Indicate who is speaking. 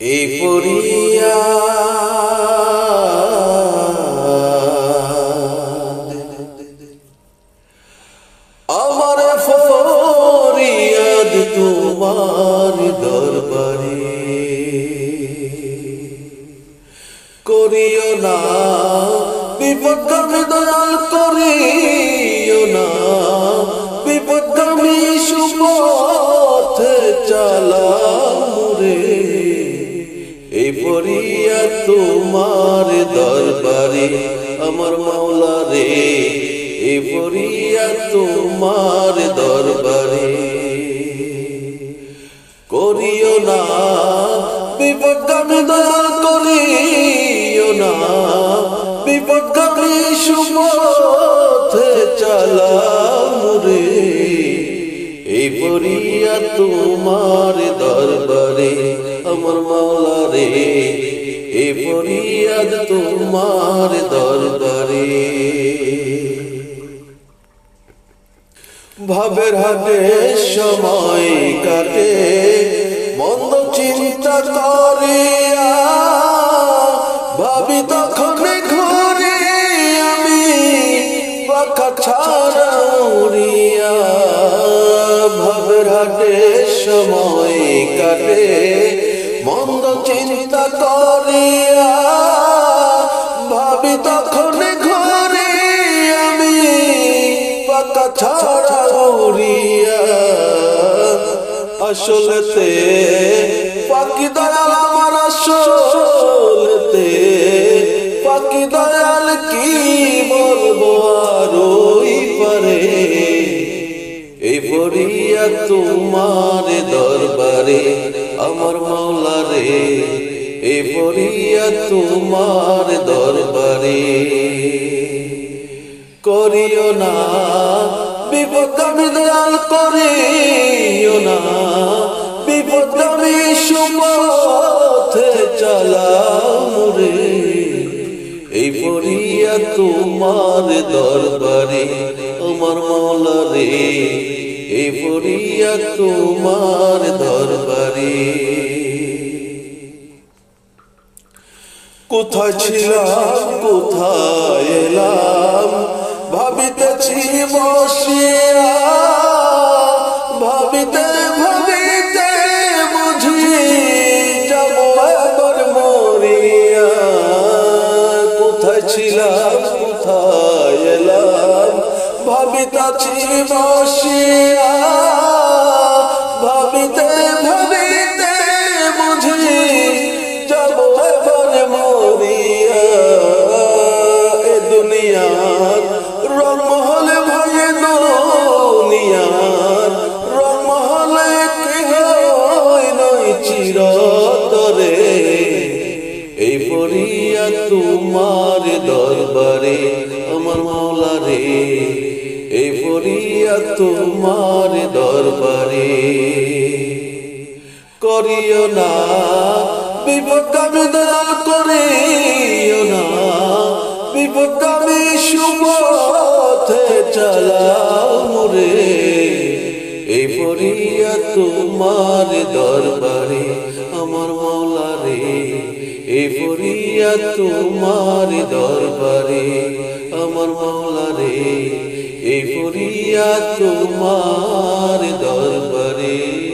Speaker 1: এই পরিয়া আমার ফরিয়াদ তোমার দরবারে করিও না বিপদগামী দয়াল করিও না বিপদগামী সুপথে এই পরিয়া তোমার দরবারে আমার মাওলা রে। এই পরিয়া তোমার দরবারে। করিও না, বিপদগামী দয়াল করিও না। বিপদগামী সুপথে চালামুরে এই পরিয়া তোমার আমার মাওলা রে এই পরিয়াদ তোমার দরবারে। ভাবের হাতে সময় কাটে, মন্দ চিন্তা করিয়া। ভাবি তখন ঘুরে আমি, পাখা ছাড়া ভাবের হাতে সময় কাটে চিন্তা করিয়া ভাবি তখন ঘুরে আমি পাতা ছাড়া উড়িয়া আসলতে পাখি দয়াল আমার আসলতে পাখি দয়াল কি বলব আর ওই পারে? এই পড়িয়া তোমার দরবারে আমার মাওলা রে এই পড়িয়া তোমার দরবারে। করিও না, বিপদগামী দয়াল করিও না, বিপদগামী সুপথে চালাও রে। এই পড়িয়া তোমার দরবারে, আমার মৌলা রে এই পড়িয়া তোমার দরবারে। কোথায় ছিলাম কোথায় এলাম ভাবিতেছি বসিয়া ভাবিতেছি বসিয়া, ভাবিতে ভাবিতে বুঝি যাব এবার মরিয়া। এ দুনিয়ার রমহলে ভয়ে দুনিয়ার রমহলে কি হয় নই চিরতরে। এই পরিয়া তোমার দরবারে, আমার মাওলা রে এই পরিয়া তোমার দরবারে করিও না বিপদগামী দয়াল করিও না বিপদগামী সুপথে চালাও মুরে। এই পরিয়া তোমার দরবারে আমার মাওলা রে, এই পরিয়া তোমার দরবারে আমার মাওলা এই পরিয়া তোমার দরবারে।